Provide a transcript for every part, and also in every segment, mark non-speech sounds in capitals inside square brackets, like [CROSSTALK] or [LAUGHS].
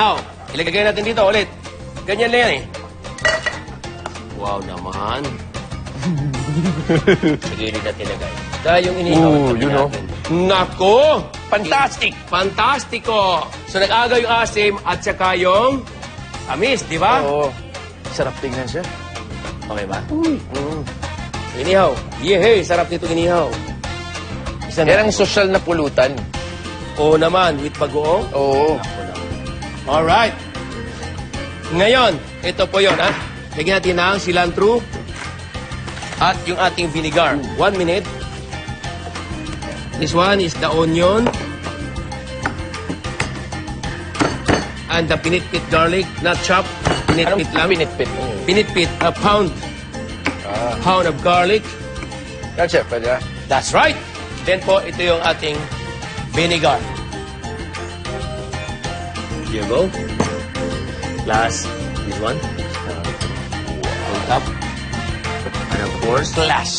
Now, ilagay natin dito ulit. Ganyan lang yan eh. Wow naman. [LAUGHS] Sige, ulit natin ilagay. Dahil yung inihaw Ooh, you know. natin. Nako! Fantastic! Fantastico! So, nag-agaw yung asim at saka yung amis, di ba? Oo. Sarap tingnan siya. Okay ba? Mm. Inihaw. Yehey! Sarap nito inihaw. Isa Yan ang na. sosyal na pulutan. Oo naman, with bagoong. Oo. Alright. Ngayon, ito po yon ha. Lagyan natin ng cilantro at yung ating vinegar. One minute. This one is the onion. And the pinitpit garlic, not chopped. Anong Pinitpit lang. pinitpit? Pinitpit, a pound. Ah. Pound of garlic. Yan, chef, pwede na. That's right. Then po, ito yung ating vinegar. You go. This one. On top. And of course, Class.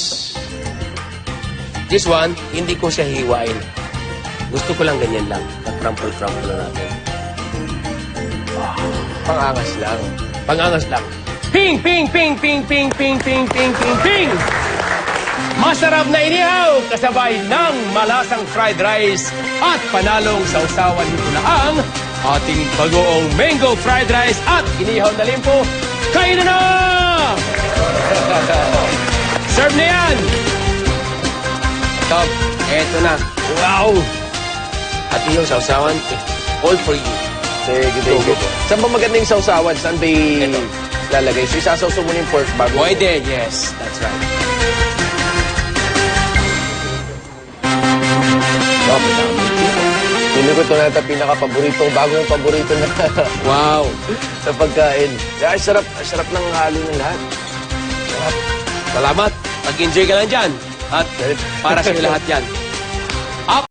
this one, hindi ko siya hiwain. Gusto ko lang ganyan lang. Pag-crumple-crumple na natin. Pangangas lang. Pangangas lang. Ping, ping, ping, ping, ping, ping, ping, ping, ping, ping! Masarap na inihaw kasabay ng malasang fried rice at panalong sausawan nito na ang ating bagoong mango fried rice at inihaw na limpo. Kain na na! [LAUGHS] Serve na yan! Top, eto na. Wow! At yung sausawan, all for you. Sige, thank you. Saan ba maganda yung sausawan? Saan ba Ito. lalagay? So, isasawsaw mo na yung pork bago. Pwede, yes. That's right. Pili ko ito na ito pinaka-paborito, bagong paborito na [LAUGHS] Wow. sa pagkain. Kaya sarap, sarap ng halo ng lahat. Salamat. Mag-enjoy ka lang dyan. At para sa lahat yan. [LAUGHS]